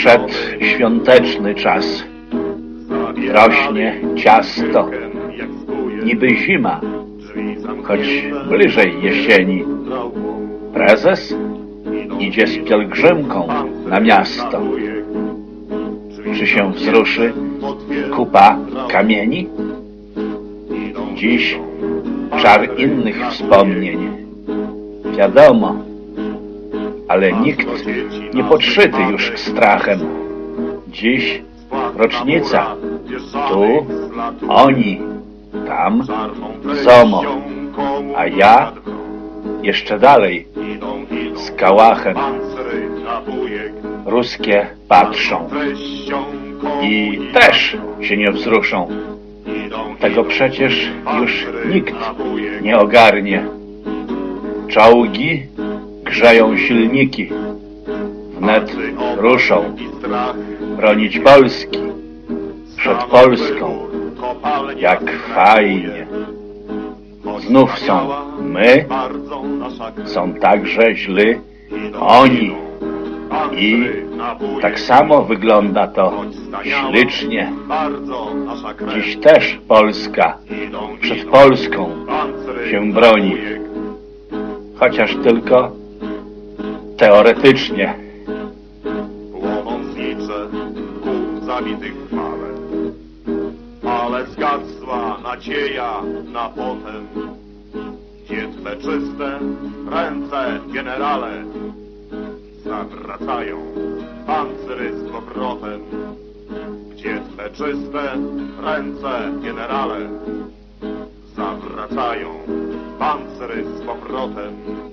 Przedświąteczny czas. Rośnie ciasto, niby zima, choć bliżej jesieni. Prezes idzie z pielgrzymką na miasto. Czy się wzruszy kupa kamieni? Dziś czar innych wspomnień. Wiadomo, ale nikt nie podszyty już strachem. Dziś rocznica. Tu oni, tam ZOMO, a ja jeszcze dalej z kałachem. Ruskie patrzą i też się nie wzruszą. Tego przecież już nikt nie ogarnie. Czołgi grzeją silniki. Wnet ruszą bronić Polski przed Polską. Jak fajnie. Znów są my, są także źli oni. I tak samo wygląda to ślicznie. Dziś też Polska przed Polską się broni. Chociaż tylko teoretycznie. Łomącnicze ku zabitych chwale. Ale zgasła nadzieja na potem. Gdzie twe czyste ręce, generale, zawracają pancery z powrotem. Gdzie twe czyste ręce, generale, zawracają pancery z powrotem.